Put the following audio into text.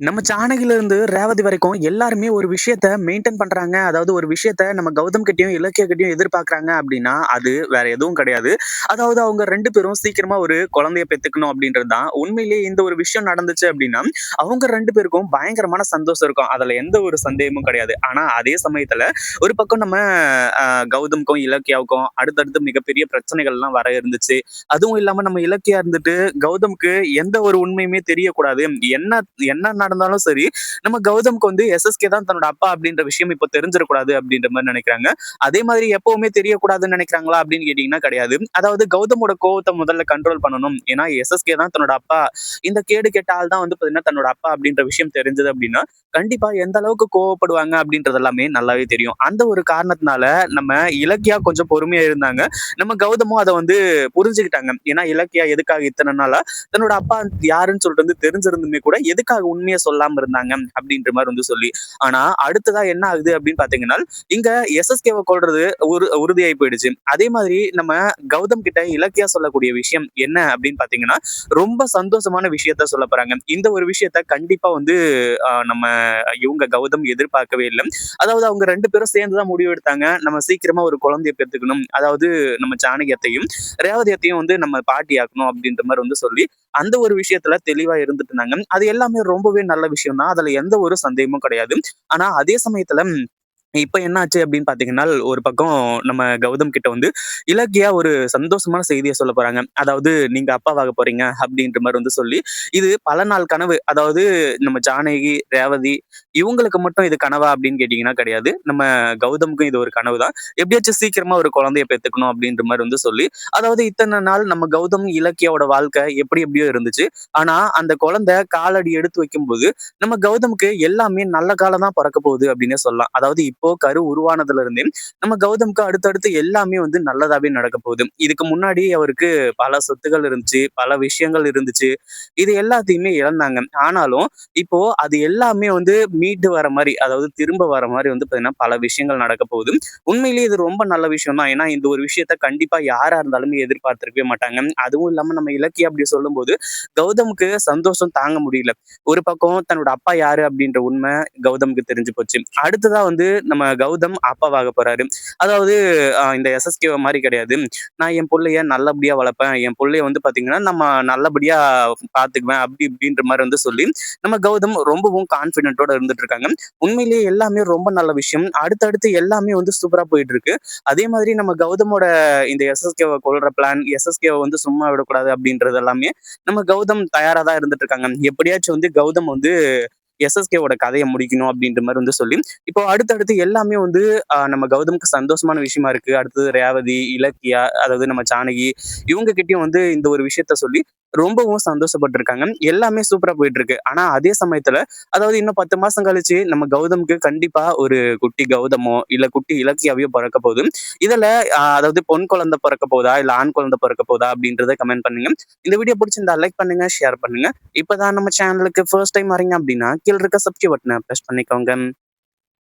நம்ம ஜானகில இருந்து ரேவதி வரைக்கும் எல்லாருமே ஒரு விஷயத்த மெயின்டைன் பண்றாங்க. அதாவது ஒரு விஷயத்த நம்ம கௌதம் கிட்டையும் இலக்கிய கிட்டையும் எதிர்பார்க்குறாங்க அப்படின்னா அது வேற எதுவும் கிடையாது. அதாவது அவங்க ரெண்டு பேரும் சீக்கிரமா ஒரு குழந்தைய பெத்துக்கணும் அப்படின்றது தான். உண்மையிலேயே இந்த ஒரு விஷயம் நடந்துச்சு அப்படின்னா அவங்க ரெண்டு பேருக்கும் பயங்கரமான சந்தோஷம் இருக்கும். அதுல எந்த ஒரு சந்தேகமும் கிடையாது. ஆனா அதே சமயத்துல ஒரு பக்கம் நம்ம கௌதம்க்கும், இலக்கியாவுக்கும் அடுத்தடுத்து மிகப்பெரிய பிரச்சனைகள்லாம் வர இருந்துச்சு. அதுவும் இல்லாம நம்ம இலக்கியா இருந்துட்டு கௌதம்க்கு எந்த ஒரு உண்மையுமே தெரியக்கூடாது. என்ன என்ன இருந்தாலும் சரி, நம்ம கௌதம்க்கு வந்து எஸ்எஸ்கே தான் தன்னோட அப்பா அப்படின்ற விஷயம் இப்போ தெரிஞ்சிடக்கூடாது அப்படின்ற மாதிரி நினைக்கிறாங்க அதே மாதிரி எப்பவுமே தெரியக்கூடாதுன்னு நினைக்கிறாங்களா அப்படின்னு கேட்டீங்கன்னா கிடையாது. அதாவது கௌதமோட கோவத்த முதல்ல கண்ட்ரோல் பண்ணணும். ஏன்னா எஸ்எஸ்கே தான் தன்னோட அப்பா. இந்த கேடு கெட்ட ஆள் தான் வந்து பார்த்தீங்கன்னா, தன்னோட அப்பா அப்படின்ற விஷயம் தெரிஞ்சது அப்படின்னா கண்டிப்பா எந்த அளவுக்கு கோவப்படுவாங்க அப்படின்றது எல்லாமே நல்லாவே தெரியும். அந்த ஒரு காரணத்தினால நம்ம இலக்கியா கொஞ்சம் பொறுமையா இருந்தாங்க. நம்ம கௌதமும் அதை வந்து புரிஞ்சுக்கிட்டாங்க. ஏன்னா இலக்கியா எதுக்காக இத்தன நாளா தன்னோட அப்பா யாருன்னு சொல்லிட்டு வந்து தெரிஞ்சிருந்துமே கூட எதுக்காக உண்மைய சொல்லாம இருந்தாங்க அப்படின்ற மாதிரி வந்து சொல்லி. ஆனா அடுத்ததா என்ன ஆகுது அப்படின்னு பாத்தீங்கன்னா இங்க எஸ்எஸ்கேவை கொள்றது உறு உறுதியாகி போயிடுச்சு. அதே மாதிரி நம்ம கௌதம் கிட்ட இலக்கியா சொல்லக்கூடிய விஷயம் என்ன அப்படின்னு பாத்தீங்கன்னா ரொம்ப சந்தோஷமான விஷயத்த சொல்ல போறாங்க. இந்த ஒரு விஷயத்த கண்டிப்பா வந்து நம்ம இவங்க கௌதம் எதிர்பார்க்கவே இல்லை அதாவது அவங்க ரெண்டு பேரும் சேர்ந்துதான் முடிவு எடுத்தாங்க. நம்ம சீக்கிரமா ஒரு குழந்தைய பெற்றுக்கணும் அதாவது நம்ம சாணகியத்தையும் ரேவதியத்தையும் வந்து நம்ம பாட்டியாக்கணும் அப்படின்ற மாதிரி வந்து சொல்லி, அந்த ஒரு விஷயத்துல தெளிவா இருந்துட்டு இருந்தாங்க. அது எல்லாமே ரொம்பவே நல்ல விஷயம் தான். அதுல எந்த ஒரு சந்தேகமும் கிடையாது. ஆனா அதே சமயத்துல இப்ப என்ன ஆச்சு அப்படின்னு பார்த்தீங்கன்னா, ஒரு பக்கம் நம்ம கௌதம் கிட்ட வந்து இலக்கியா ஒரு சந்தோஷமான செய்தியை சொல்ல போறாங்க. அதாவது நீங்க அப்பாவாக போறீங்க அப்படின்ற மாதிரி வந்து சொல்லி, இது பல நாள் கனவு. அதாவது நம்ம ஜானகி, ரேவதி இவங்களுக்கு மட்டும் இது கனவா அப்படின்னு கேட்டீங்கன்னா கிடையாது. நம்ம கௌதமுக்கும் இது ஒரு கனவு தான். எப்படியாச்சும் சீக்கிரமா ஒரு குழந்தைய பெத்துக்கணும் அப்படின்ற மாதிரி வந்து சொல்லி, அதாவது இத்தனை நாள் நம்ம கௌதம், இலக்கியாவோட வாழ்க்கை எப்படி எப்படியோ இருந்துச்சு. ஆனா அந்த குழந்தை காலடி எடுத்து வைக்கும் போது நம்ம கௌதமுக்கு எல்லாமே நல்ல காலம் தான் பொறக்கப் போகுது அப்படின்னு சொல்லலாம். அதாவது இப்போ கரு உருவானதுல இருந்தே நம்ம கௌதம்க்கு அடுத்தடுத்து எல்லாமே வந்து நல்லதாவே நடக்க போகுது. இதுக்கு முன்னாடி அவருக்கு பல சொத்துகள் இருந்துச்சு, பல விஷயங்கள் இருந்துச்சு. இது எல்லாத்தையுமே இழந்தாங்க. ஆனாலும் இப்போ அது எல்லாமே வந்து மீட்டு வர மாதிரி அதாவது திரும்ப வர மாதிரி வந்து பார்த்தீங்கன்னா, பல விஷயங்கள் நடக்க போகுது. உண்மையிலேயே இது ரொம்ப நல்ல விஷயம் தான். ஏன்னா இந்த ஒரு விஷயத்த கண்டிப்பா யாரா இருந்தாலுமே எதிர்பார்த்திருக்கவே மாட்டாங்க. அதுவும் இல்லாம நம்ம இலக்கியா அப்படி சொல்லும்போது, கௌதமுக்கு சந்தோஷம் தாங்க முடியல. ஒரு பக்கம் தன்னோட அப்பா யாரு அப்படின்ற உண்மை கௌதமுக்கு தெரிஞ்சு போச்சு. அடுத்ததா வந்து நம்ம கௌதம் அப்பாவாக போறாரு. அதாவது இந்த எஸ்எஸ்கே மாதிரி கிடையாது. நான் என் பிள்ளைய நல்லபடியா வளர்ப்பேன். என் பிள்ளைய வந்து பாத்தீங்கன்னா நம்ம நல்லபடியா பார்த்துக்குவேன். அப்படி இப்படின்ற மாதிரி வந்து சொல்லி, நம்ம கௌதம் ரொம்பவும் கான்பிடென்ட்டோட இருந்துட்டு இருக்காங்க. உண்மையிலேயே எல்லாமே ரொம்ப நல்ல விஷயம். அடுத்தடுத்து எல்லாமே வந்து சூப்பரா போயிட்டு இருக்கு. அதே மாதிரி நம்ம கௌதமோட இந்த எஸ்எஸ்கேவை கொள்ற பிளான், எஸ்எஸ்கேவை வந்து சும்மா விடக்கூடாது அப்படின்றது எல்லாமே நம்ம கௌதம் தயாரா தான் இருந்துட்டு இருக்காங்க. எப்படியாச்சும் வந்து கௌதம் வந்து எஸ்எஸ்கேவோட கதையை முடிக்கணும் அப்படின்ற மாதிரி வந்து சொல்லி, இப்போ அடுத்தடுத்து எல்லாமே வந்து நம்ம கௌதமுக்கு சந்தோஷமான விஷயமா இருக்கு. அடுத்தது ரேவதி, இலக்கியா அதாவது நம்ம ஜானகி இவங்க கிட்டயும் வந்து இந்த ஒரு விஷயத்த சொல்லி ரொம்பவும் சந்தோஷப்பட்டிருக்காங்க எல்லாமே சூப்பரா போயிட்டு இருக்கு. ஆனா அதே சமயத்துல அதாவது இன்னும் 10 மாசம் கழிச்சு நம்ம கௌதமுக்கு கண்டிப்பா ஒரு குட்டி கௌதமோ, இல்ல குட்டி இலக்கியாவையோ பிறக்க போகுது. இதுல அதாவது பொன் குழந்தை பிறக்க போதா இல்ல ஆண் குழந்தை பிறக்க போதா அப்படின்றத கமெண்ட் பண்ணுங்க. இந்த வீடியோ பிடிச்சிருந்தா லைக் பண்ணுங்க, ஷேர் பண்ணுங்க. இப்பதான் நம்ம சேனலுக்கு ஃபர்ஸ்ட் டைம் வரீங்க அப்படின்னா கீழ இருக்க சப்ஸ்கிரைப் பட்டனை ப்ரெஸ் பண்ணிக்கோங்க.